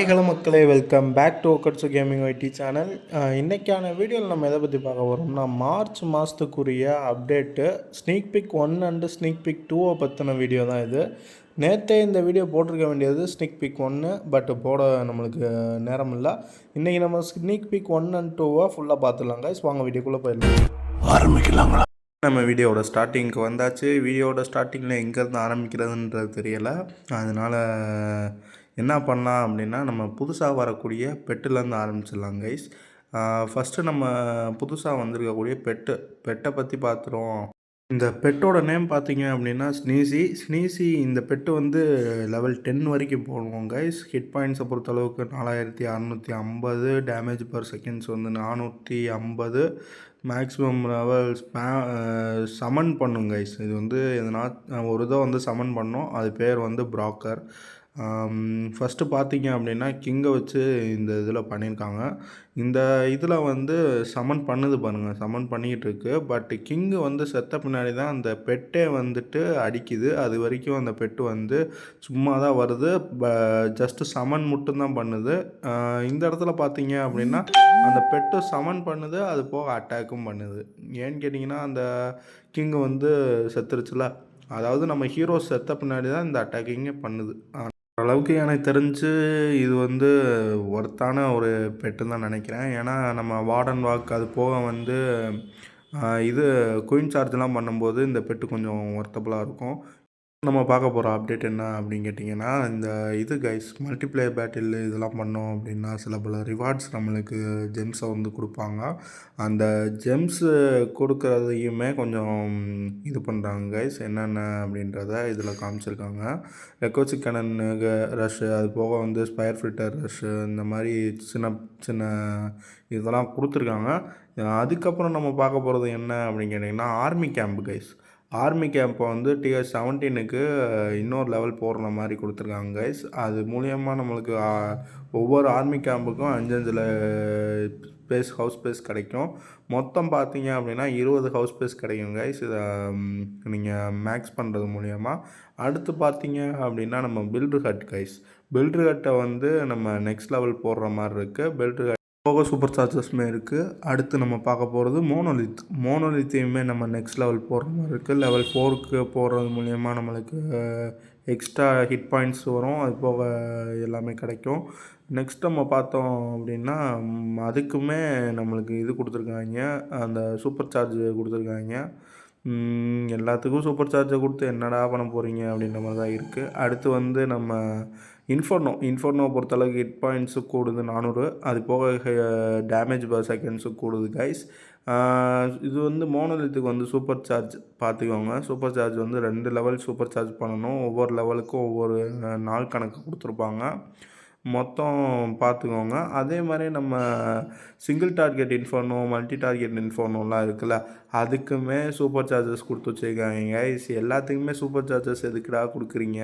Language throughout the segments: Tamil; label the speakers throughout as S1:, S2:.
S1: ஹாய் ஹலோ மக்களே வெல்கம் பேக் டு ஓக்கட்ஸு கேமிங் ஐடி சேனல் இன்றைக்கான வீடியோவில் நம்ம எதை பற்றி பார்க்க போகிறோம்னா March மாதத்துக்குரிய update sneak peek one and sneak peek டூவை பற்றின வீடியோ தான் இது. நேற்றே இந்த வீடியோ போட்டிருக்க வேண்டியது ஸ்னீக் பிக் ஒன்று பட் போட நம்மளுக்கு நேரம் இல்லை. இன்றைக்கி நம்ம ஸ்னீக் பிக் ஒன் அண்ட் டூவை ஃபுல்லாக பார்த்துடலாம் guys. வாங்க வீடியோக்குள்ளே போயிடலாம்.
S2: ஆரம்பிக்கலாங்களா?
S1: நம்ம வீடியோவோட ஸ்டார்டிங்க்கு வந்தாச்சு. வீடியோவோட ஸ்டார்டிங்கில் எங்கேருந்து ஆரம்பிக்கிறதுன்றது தெரியலை. அதனால் என்ன பண்ணலாம் அப்படின்னா நம்ம புதுசாக வரக்கூடிய பெட்டுலேருந்து ஆரம்பிச்சிடலாம் கைஸ் ஃபஸ்ட்டு நம்ம புதுசாக வந்திருக்கக்கூடிய பெட்டு பெட்டை பற்றி பார்த்துருவோம். இந்த பெட்டோட நேம் பார்த்தீங்க அப்படின்னா ஸ்னீசி ஸ்னீசி இந்த பெட்டு வந்து லெவல் டென் வரைக்கும் போடுவோம் கைஸ் ஹிட் பாயிண்ட்ஸை பொறுத்தளவுக்கு நாலாயிரத்தி அறநூற்றி ஐம்பது டேமேஜ் பர் செகண்ட்ஸ் வந்து நானூற்றி ஐம்பது. மேக்ஸிமம் லெவல் ஸ்பே சமன் பண்ணும் கைஸ் இது வந்து எதனா ஒரு இதை வந்து சமன் பண்ணோம். அது பேர் வந்து ப்ராக்கர் ஃபஸ்ட்டு பார்த்தீங்க அப்படின்னா கிங்கை வச்சு இந்த இதில் பண்ணியிருக்காங்க. இந்த இதில் வந்து சமன் பண்ணுது பாருங்கள் சமன் பண்ணிக்கிட்டு இருக்கு. பட் கிங்கு வந்து செத்த பின்னாடி தான் அந்த பெட்டே வந்துட்டு அடிக்குது. அது வரைக்கும் அந்த பெட்டு வந்து சும்மா தான் வருது. ப ஜஸ்ட்டு சமன் மட்டும்தான் பண்ணுது. இந்த இடத்துல பார்த்தீங்க அப்படின்னா அந்த பெட்டு சமன் பண்ணுது அது போக அட்டாக்கும் பண்ணுது. ஏன்னு கேட்டிங்கன்னா அந்த கிங்கு வந்து செத்துருச்சுல. அதாவது நம்ம ஹீரோஸ் செத்த பின்னாடி தான் இந்த அட்டாக்கிங்கே பண்ணுது. ஓரளவுக்கு எனக்கு தெரிஞ்சு இது வந்து ஒர்த்தான ஒரு பெட்டுன்னு தான் நினைக்கிறேன். ஏன்னா நம்ம வார்டன் வாக் அது போக வந்து இது குயின் சார்ஜ்லாம் பண்ணும்போது இந்த பெட்டு கொஞ்சம் ஒர்த்தபுளாக இருக்கும். நம்ம பார்க்க போகிற அப்டேட் என்ன அப்படின்னு கேட்டிங்கன்னா இந்த இது கைஸ் மல்டிப்ளே பேட்டில் இதெல்லாம் பண்ணோம் அப்படின்னா சில பல ரிவார்ட்ஸ் நம்மளுக்கு ஜெம்ஸை வந்து கொடுப்பாங்க. அந்த ஜெம்ஸு கொடுக்குறதையுமே கொஞ்சம் இது பண்ணுறாங்க கைஸ் என்னென்ன அப்படின்றத இதில் காமிச்சிருக்காங்க. எக்கோச்சி கனன் ரஷ்ஷு அது போக வந்து ஸ்பயர் ஃபில்டர் ரஷ்ஷு இந்த மாதிரி சின்ன சின்ன இதெல்லாம் கொடுத்துருக்காங்க. அதுக்கப்புறம் நம்ம பார்க்க போகிறது என்ன அப்படின்னு கேட்டிங்கன்னா ஆர்மி கேம்ப் கைஸ் ஆர்மி கேம்பை வந்து டிஎஸ் செவன்டீனுக்கு இன்னொரு லெவல் போடுற மாதிரி கொடுத்துருக்காங்க கைஸ் அது மூலியமாக நம்மளுக்கு ஒவ்வொரு ஆர்மி கேம்புக்கும் அஞ்சஞ்சில் ஸ்பேஸ் ஹவுஸ் ஸ்பேஸ் கிடைக்கும். மொத்தம் பார்த்தீங்க அப்படின்னா இருபது ஹவுஸ் ஸ்பேஸ் கிடைக்கும் கைஸ் இதை நீங்கள் மேக்ஸ் பண்ணுறது மூலியமாக அடுத்து பார்த்தீங்க அப்படின்னா நம்ம பில்ட்ரு ஹட் கைஸ் பில்ட்ரு ஹட்டை வந்து நம்ம நெக்ஸ்ட் லெவல் போடுற மாதிரி இருக்குது பில்ட்ரு ஹட் போக சூப்பர் சார்ஜஸ்மே இருக்குது அடுத்து நம்ம பார்க்க போகிறது மோனோலித். மோனோலித்தையுமே நம்ம நெக்ஸ்ட் லெவல் போடுற மாதிரி இருக்குது லெவல் ஃபோருக்கு போடுறது மூலயமா நம்மளுக்கு எக்ஸ்ட்ரா ஹிட் பாயிண்ட்ஸ் வரும். அது போக எல்லாமே கிடைக்கும். நெக்ஸ்ட் நம்ம பார்த்தோம் அப்படின்னா அதுக்குமே நம்மளுக்கு இது கொடுத்துருக்காங்க. அந்த சூப்பர் சார்ஜ் கொடுத்துருக்காங்க. எல்லாத்துக்கும் சூப்பர் சார்ஜை கொடுத்து என்னடா பண்ண போகிறீங்க அப்படின்ற மாதிரி தான் இருக்குது அடுத்து வந்து நம்ம இன்ஃபோர்னோ இன்ஃபோர்னோ பொறுத்தளவுக்கு ஹிட் பாயிண்ட்ஸு கூடுது நானூறு. அது போக டேமேஜ் பர் செகண்ட்ஸு கூடுது கைஸ் இது வந்து மோனோலித்துக்கு வந்து சூப்பர் சார்ஜ் பார்த்துக்கோங்க. சூப்பர் சார்ஜ் வந்து ரெண்டு லெவல் சூப்பர் சார்ஜ் பண்ணணும். ஒவ்வொரு லெவலுக்கும் ஒவ்வொரு நாள் கணக்கு கொடுத்துருப்பாங்க. மொத்தம் பார்த்துக்கோங்க. அதே மாதிரி நம்ம single target inferno multi target இன்ஃபோர்னோலாம் இருக்குல்ல அதுக்குமே சூப்பர் சார்ஜஸ் கொடுத்து வச்சுருக்காங்க guys. எல்லாத்துக்குமே சூப்பர் சார்ஜஸ் எதுக்குடா கொடுக்குறீங்க?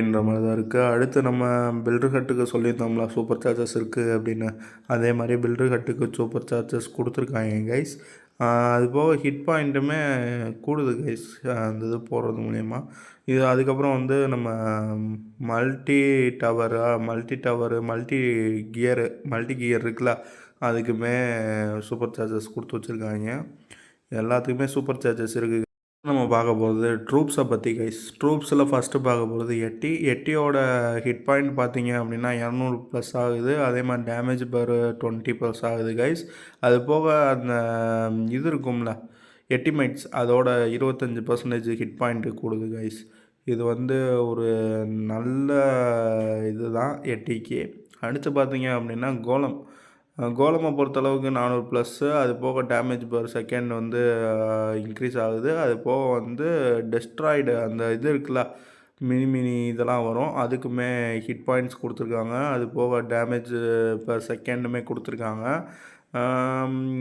S1: அப்படின்ற மாதிரி தான் இருக்குது அடுத்து நம்ம பில்டர் ஹட்டுக்கு சொல்லியிருந்தோம்ல சூப்பர் சார்ஜஸ் இருக்குது அப்படின்னு. அதே மாதிரி பில்டர் ஹட்டுக்கு சூப்பர் சார்ஜஸ் கொடுத்துருக்காங்க கைஸ் அது போக ஹிட் பாயிண்ட்டுமே கூடுது கைஸ் அந்த இது போடுறது மூலயமா. இது அதுக்கப்புறம் வந்து நம்ம multi டவராக multi tower multi gear multi gear இருக்குல்ல அதுக்குமே சூப்பர் சார்ஜஸ் கொடுத்து வச்சுருக்காங்க. எல்லாத்துக்குமே சூப்பர் சார்ஜஸ் இருக்குது நம்ம பார்க்க போகிறது ட்ரூப்ஸை பற்றி கைஸ் ட்ரூப்ஸில் ஃபஸ்ட்டு பார்க்க போகிறது எட்டி. எட்டியோட ஹிட் பாயிண்ட் பார்த்தீங்க அப்படின்னா இரநூறு ப்ளஸ் ஆகுது. அதே மாதிரி டேமேஜ் பர் டுவெண்ட்டி ப்ளஸ் ஆகுது கைஸ் அது போக அந்த இது இருக்கும்ல எட்டிமைட்ஸ். அதோட இருபத்தஞ்சி பர்சன்டேஜ் ஹிட் பாயிண்ட்டு கூடுது கைஸ் இது வந்து ஒரு நல்ல இது தான் எட்டிக்கு. அடுத்து பார்த்தீங்க அப்படின்னா கோலம். கோலமை பொறுத்தளவுக்கு நானூறு ப்ளஸ்ஸு அது போக டேமேஜ் பர் செகண்ட் வந்து இன்க்ரீஸ் ஆகுது. அது போக வந்து டெஸ்ட்ராய்டு அந்த இது இருக்குல்ல மினி மினி இதெல்லாம் வரும். அதுக்குமே ஹிட் பாயிண்ட்ஸ் கொடுத்துருக்காங்க. அது போக டேமேஜ் பர் செகண்டுமே கொடுத்துருக்காங்க.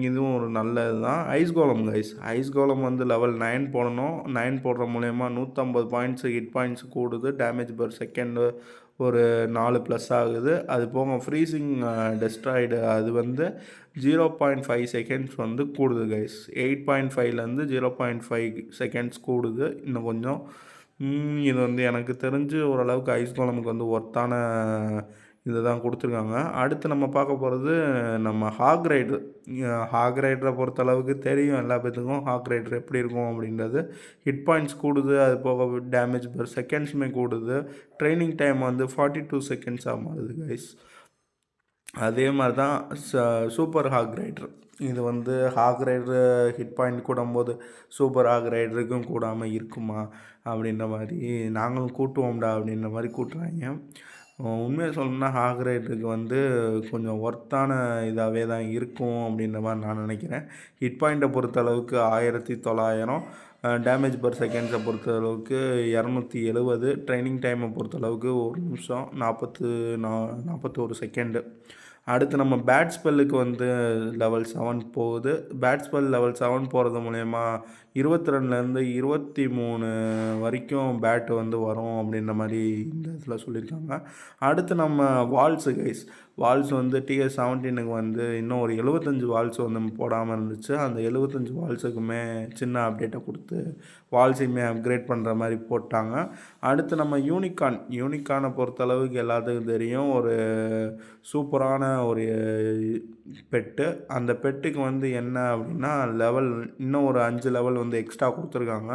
S1: இதுவும் ஒரு நல்லது தான் ஐஸ் கோலம் கைஸ் ஐஸ் கோலம் வந்து லெவல் நைன் போடணும். நைன் போடுற மூலயமா நூற்றம்பது பாயிண்ட்ஸு ஹிட் பாயிண்ட்ஸ் கூடுது. டேமேஜ் பர் செகண்டு ஒரு நாலு ப்ளஸ் ஆகுது. அது போக ஃப்ரீசிங் டெஸ்ட்ராய்டு அது வந்து ஜீரோ பாயிண்ட் ஃபைவ் செகண்ட்ஸ் வந்து கூடுது கைஸ் எயிட் பாயிண்ட் ஃபைவ்லேருந்து ஜீரோ பாயிண்ட் ஃபைவ் செகண்ட்ஸ் கூடுது. இன்னும் கொஞ்சம். இது வந்து எனக்கு தெரிஞ்சு ஓரளவுக்கு ஐஸ் கோலமுக்கு வந்து ஒர்த்தான இதை தான் கொடுத்துருக்காங்க. அடுத்து நம்ம பார்க்க போகிறது நம்ம ஹாக் ரைடர் ஹாக் ரைடரை பொறுத்தளவுக்கு தெரியும் எல்லா பேத்துக்கும் ஹாக் ரைடர் எப்படி இருக்கும் அப்படின்றது. ஹிட் பாயிண்ட்ஸ் கூடுது அது போக டேமேஜ் பர் செகண்ட்ஸுமே கூடுது. ட்ரைனிங் டைம் வந்து ஃபார்ட்டி டூ செகண்ட்ஸாக மாறுது கைஸ் அதே மாதிரி தான் ச சூப்பர் ஹாக் ரைடர் இது வந்து ஹாக் ரைடரு ஹிட் பாயிண்ட் கூடும்போது சூப்பர் ஹாக் ரைடருக்கும் கூடாமல் இருக்குமா அப்படின்ற மாதிரி நாங்களும் கூட்டுவோம்டா அப்படின்ற மாதிரி கூட்டுறாங்க. உண்மையை சொல்லணும்னா ஹாக் ரைடருக்கு வந்து கொஞ்சம் ஒர்த்தான இதாகவே தான் இருக்கும் அப்படின்ற மாதிரி நான் நினைக்கிறேன். ஹிட் பாயிண்ட்டை பொறுத்தளவுக்கு ஆயிரத்தி தொள்ளாயிரம் டேமேஜ் பர் செகண்ட்ஸை பொறுத்தளவுக்கு இரநூத்தி எழுவது ட்ரைனிங் டைமை பொறுத்தளவுக்கு ஒரு நிமிஷம் நாற்பத்து நா நாற்பத்தோரு செகண்டு அடுத்து நம்ம பேட் ஸ்பெல்லுக்கு வந்து லெவல் செவன் போகுது. பேட் ஸ்பெல் லெவல் செவன் போகிறது மூலயமா இருபத்தி ரெண்டுலேருந்து இருபத்தி மூணு வரைக்கும் பேட்டு வந்து வரும் அப்படின்ற மாதிரி இந்த இதில் சொல்லியிருக்காங்க. அடுத்து நம்ம வால்ஸு கைஸ் வால்ஸ் வந்து டிஎஸ் செவன்டீனுக்கு வந்து இன்னும் ஒரு எழுபத்தஞ்சு வால்ஸ் வந்து போடாமல் இருந்துச்சு. அந்த எழுபத்தஞ்சு வால்ஸுக்குமே சின்ன அப்டேட்டை கொடுத்து வால்ஸையுமே அப்கிரேட் பண்ணுற மாதிரி போட்டாங்க. அடுத்து நம்ம யூனிகான் யூனிகானை பொறுத்தளவுக்கு எல்லாத்துக்கும் தெரியும். ஒரு சூப்பரான ஒரு பெட்டு. அந்த பெட்டுக்கு வந்து என்ன அப்படின்னா லெவல் இன்னும் ஒரு அஞ்சு லெவல் வந்து எக்ஸ்ட்ரா கொடுத்துருக்காங்க.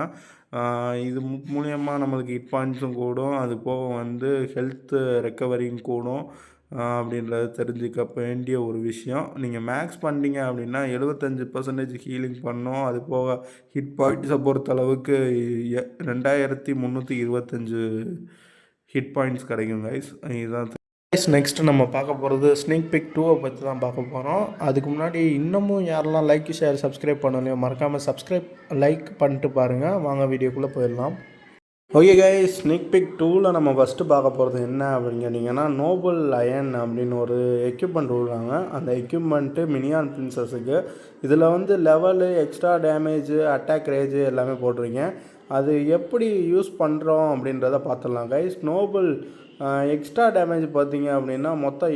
S1: இது மூலியமாக நம்மளுக்கு ஹிட் பாயிண்ட்ஸும் கூடும். அது போக வந்து ஹெல்த்து ரெக்கவரியும் கூடும். அப்படின்றத தெரிஞ்சுக்க வேண்டிய ஒரு விஷயம். நீங்கள் மேக்ஸ் பண்ணிட்டீங்க அப்படின்னா எழுபத்தஞ்சி பர்சன்டேஜ் ஹீலிங் பண்ணோம். அது போக ஹிட் பாயிண்ட்ஸை பொறுத்தளவுக்கு ரெண்டாயிரத்தி முந்நூற்றி இருபத்தஞ்சு ஹிட் பாயிண்ட்ஸ் கிடைக்கும் கைஸ் இதுதான் நெக்ஸ்ட் நம்ம பார்க்க போகிறது ஸ்னேக் பிக் டூவை பற்றி தான் பார்க்க போகிறோம் அதுக்கு முன்னாடி இன்னமும் யாரெல்லாம் லைக் ஷேர் சப்ஸ்கிரைப் பண்ணலையோ மறக்காமல் சப்ஸ்கிரைப் லைக் பண்ணிட்டு பாருங்கள் வாங்க வீடியோக்குள்ளே போயிடலாம். ஓகே கை ஸ்னிக் பிக் டூவில் நம்ம ஃபஸ்ட்டு பார்க்க போகிறது என்ன அப்படின்னு கேட்டிங்கன்னா நோபல் அயன் அப்படின்னு ஒரு எக்யூப்மெண்ட் விடுறாங்க அந்த எக்யூப்மெண்ட்டு மினியான் பிரின்சஸுக்கு இதில் வந்து level extra damage attack rage எல்லாமே போட்டிருக்கேன். அது எப்படி யூஸ் பண்ணுறோம் அப்படின்றத பார்த்துடலாம். கைஸ் நோபல் எக்ஸ்ட்ரா டேமேஜ் பார்த்தீங்க அப்படின்னா மொத்தம்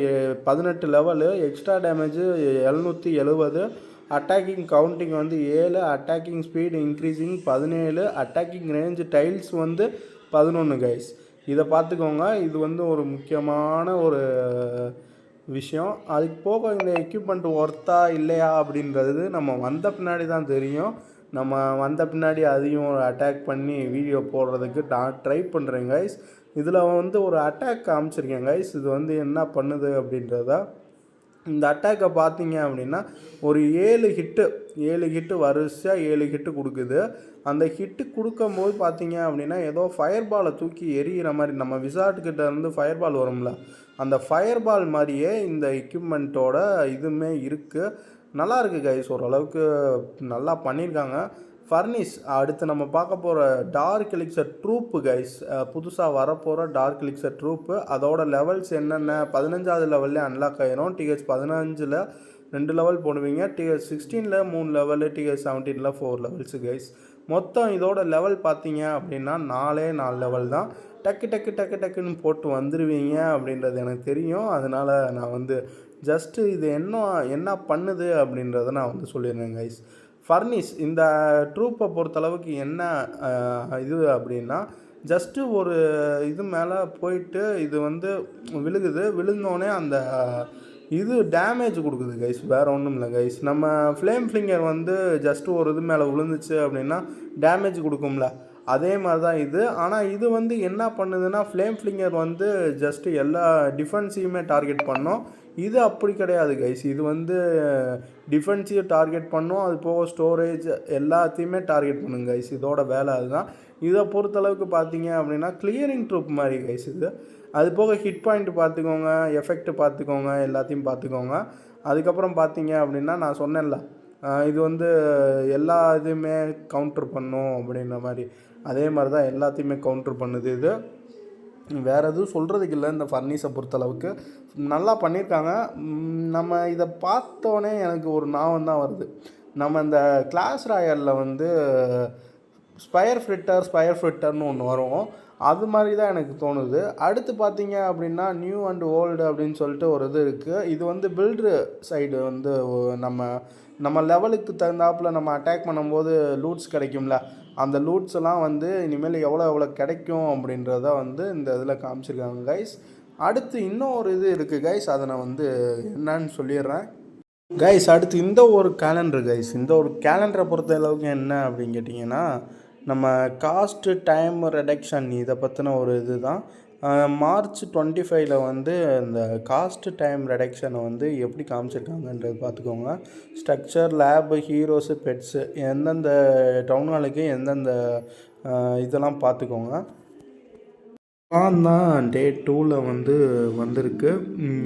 S1: பதினெட்டு லெவலு எக்ஸ்ட்ரா டேமேஜு எழுநூற்றி எழுபது அட்டாக்கிங் கவுண்டிங் வந்து ஏழு அட்டாக்கிங் ஸ்பீடு இன்க்ரீஸிங் பதினேழு அட்டாக்கிங் ரேஞ்சு டைல்ஸ் வந்து பதினொன்று கைஸ் இதை பார்த்துக்கோங்க. இது வந்து ஒரு முக்கியமான ஒரு விஷயம். அதுக்கு போக இந்த எக்யூப்மெண்ட் ஒர்த்தா இல்லையா அப்படின்றது நம்ம வந்த பின்னாடி தான் தெரியும். நம்ம வந்த பின்னாடி அதையும் அட்டாக் பண்ணி வீடியோ போடுறதுக்கு நான் ட்ரை பண்ணுறேன் கைஸ் இதில் வந்து ஒரு அட்டாக் காமிச்சிருக்கேன் கைஸ் இது வந்து என்ன பண்ணுது அப்படின்றத. இந்த அட்டாக்கை பார்த்தீங்க அப்படின்னா ஒரு ஏழு ஹிட்டு ஏழு ஹிட்டு வரிசையாக ஏழு ஹிட்டு கொடுக்குது. அந்த ஹிட்டு கொடுக்கும்போது பார்த்தீங்க அப்படின்னா ஏதோ ஃபயர் பாலை தூக்கி எரியிற மாதிரி நம்ம விசாட்டுக்கிட்ட இருந்து ஃபயர் பால் வரும்ல. அந்த ஃபயர் பால் மாதிரியே இந்த எக்யூப்மெண்ட்டோட இதுவுமே இருக்குது நல்லா இருக்குது கைஸ் ஓரளவுக்கு நல்லா பண்ணியிருக்காங்க. ஃபர்னிஸ் அடுத்து நம்ம பார்க்க போகிற டார்க் எலிக்ஸர் ட்ரூப்பு கைஸ் புதுசாக வரப்போகிற டார்க் எலிக்ஸர் ட்ரூப்பு அதோட லெவல்ஸ் என்னென்ன? பதினஞ்சாவது லெவல்லே அன்லாக் ஆயிரும். டிஹெச் பதினஞ்சில் ரெண்டு லெவல் போடுவீங்க. டிஹெச் சிக்ஸ்டீனில் மூணு லெவலு டிஹெச் செவன்டீனில் ஃபோர் லெவல்ஸு கைஸ் மொத்தம் இதோட லெவல் பார்த்தீங்க அப்படின்னா நாலே நாலு லெவல் தான். டக்கு டக்கு டக்கு டக்குன்னு போட்டு வந்துடுவீங்க அப்படின்றது எனக்கு தெரியும். அதனால் நான் வந்து ஜஸ்ட்டு இது என்ன என்ன பண்ணுது அப்படின்றத நான் வந்து சொல்லிடுறேன் கைஸ் ஃபர்னிஸ் இந்த ட்ரூப்பை பொறுத்தளவுக்கு என்ன இது அப்படின்னா ஜஸ்ட்டு ஒரு இது மேலே போயிட்டு இது வந்து விழுகுது. விழுந்தோடனே அந்த இது டேமேஜ் கொடுக்குது கைஸ் வேறு ஒன்றும் இல்லை கைஸ் நம்ம ஃப்ளேம் ஃப்ளிங்கர் வந்து ஜஸ்ட்டு ஒரு இது மேலே விழுந்துச்சு அப்படின்னா டேமேஜ் கொடுக்கும்ல. அதே மாதிரி தான் இது. ஆனால் இது வந்து என்ன பண்ணுதுன்னா ஃப்ளேம் ஃபிளிங்கர் வந்து ஜஸ்ட்டு எல்லா டிஃபென்ஸையுமே டார்கெட் பண்ணோம். இது அப்படி கிடையாது கைஸ் இது வந்து டிஃபென்ஸையும் டார்கெட் பண்ணும். அது போக ஸ்டோரேஜ் எல்லாத்தையுமே டார்கெட் பண்ணுங்க கைஸ் இதோட வேலை அதுதான். இதை பொறுத்தளவுக்கு பார்த்தீங்க அப்படின்னா கிளியரிங் ட்ரூப் மாதிரி கைஸ் இது. அது போக ஹிட் பாயிண்ட் பார்த்துக்கோங்க எஃபெக்ட் பார்த்துக்கோங்க எல்லாத்தையும் பார்த்துக்கோங்க. அதுக்கப்புறம் பார்த்தீங்க அப்படின்னா நான் சொன்னேன்ல இது வந்து எல்லா இதுவுமே கவுண்டர் பண்ணும் அப்படின்ற மாதிரி. அதே மாதிரி தான் எல்லாத்தையுமே கவுண்ட்ரு பண்ணுது இது. வேறு எதுவும் சொல்கிறதுக்கு இல்லை இந்த ஃபர்னிஸை பொறுத்தளவுக்கு. நல்லா பண்ணியிருக்காங்க. நம்ம இதை பார்த்தோன்னே எனக்கு ஒரு ஞாபகம் தான் வருது. நம்ம இந்த கிளாஸ் ராயலில் வந்து ஸ்பயர் ஃபிட்டர் ஸ்பயர் ஃபிட்டர்னு ஒன்று வரும். அது மாதிரி தான் எனக்கு தோணுது. அடுத்து பார்த்தீங்க அப்படின்னா நியூ அண்ட் ஓல்டு அப்படின்னு சொல்லிட்டு ஒரு இது இருக்குது இது வந்து பில்ட்ரு சைடு வந்து நம்ம நம்ம லெவலுக்கு தகுந்தாப்பில் நம்ம அட்டாக் பண்ணும்போது லூட்ஸ் கிடைக்கும்ல. அந்த லூட்ஸ் எல்லாம் வந்து இனிமேல் எவ்வளோ எவ்வளோ கிடைக்கும் அப்படின்றத வந்து இந்த இதில் காமிச்சிருக்காங்க கைஸ் அடுத்து இன்னும் ஒரு இது இருக்குது கைஸ் அதை நான் வந்து என்னன்னு சொல்லிடுறேன். கைஸ் அடுத்து இந்த ஒரு கேலண்டர் கைஸ் இந்த ஒரு கேலண்டரை பொறுத்த அளவுக்கு என்ன அப்படின்னு கேட்டிங்கன்னா நம்ம காஸ்ட்டு டைம் ரெடக்ஷன் இதை பற்றின ஒரு இது தான் மார்ச் டுவெண்ட்டி ஃபைவ்ல வந்து இந்த காஸ்ட் டைம் ரெடக்ஷனை வந்து எப்படி காமிச்சிருக்காங்கன்றது பார்த்துக்கோங்க. ஸ்ட்ரக்சர் லேபு ஹீரோஸு பெட்ஸு எந்தெந்த டவுன் ஹாலுக்கு எந்தெந்த இதெல்லாம் பார்த்துக்கோங்க. நான் தான் டே டூவில் வந்து வந்திருக்கு.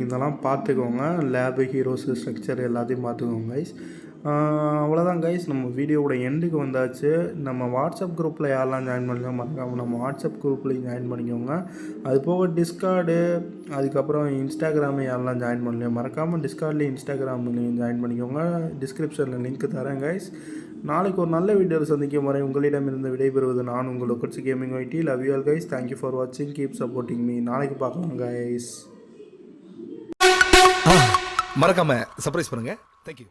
S1: இதெல்லாம் பார்த்துக்கோங்க. லேபு ஹீரோஸு ஸ்ட்ரக்சர் எல்லாத்தையும் பார்த்துக்கோங்க கைஸ் அவ்வளோதான் கைஸ் நம்ம வீடியோவோட எண்டுக்கு வந்தாச்சு. நம்ம வாட்ஸ்அப் குரூப்பில் யாரெல்லாம் ஜாயின் பண்ணலாம் மறக்காமல் நம்ம வாட்ஸ்அப் குரூப்லேயும் ஜாயின் பண்ணிக்கோங்க. அது போக டிஸ்கார்டு அதுக்கப்புறம் இன்ஸ்டாகிராமு யாரெல்லாம் ஜாயின் பண்ணலையோ மறக்காமல் டிஸ்கார்ட்லேயும் இன்ஸ்டாகிராம்லேயும் ஜாயின் பண்ணிக்கோங்க. டிஸ்கிரிப்ஷனில் லிங்க் தரேன் கைஸ் நாளைக்கு ஒரு நல்ல வீடியோவில் சந்திக்கும் வரை உங்களிடமிருந்து விடைபெறுவது நான் உங்கள் Lockets gaming ID love you all guys thank you for வாட்சிங் கீப் சப்போர்ட்டிங் மீ நாளைக்கு பார்க்கலாம் கைஸ்
S2: மறக்காமல் சர்ப்ரைஸ் பண்ணுங்கள் தேங்க்யூ